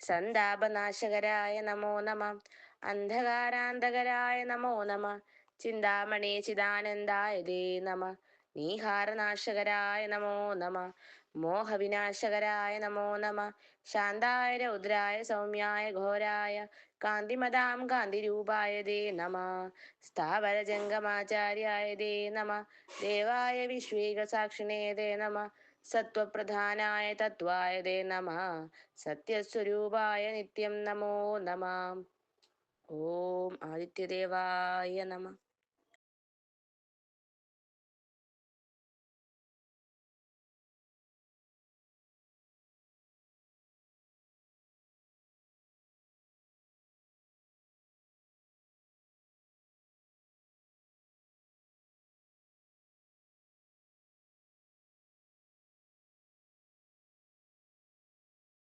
സന്താപനാശകരായ നമോ നമ. അന്ധകാരാന്തകരായ നമോ നമ. ചിന്താമണി ചിദാനന്ദായ ദേ നമ. നീഹാരനാശകരായ നമോ നമ. മോഹവിനാശകരായ നമോ നമ. ശാന്തായ രൗദ്രായ സൗമ്യായ ഘോരായ കാന്തിമതാം കാന്തിരൂപായ ദേ നമ. സ്ഥാവരജംഗമാചാര്യായ ദേ നമ. ദേവായ വിശ്വേകസാക്ഷിണേ ദേ നമ. സത്വപ്രധാനായ തത്വായ ദേ നമ. സത്യസ്വരൂപായ നിത്യം നമോ നമ. ഓം ആദിത്യദേവായ നമ.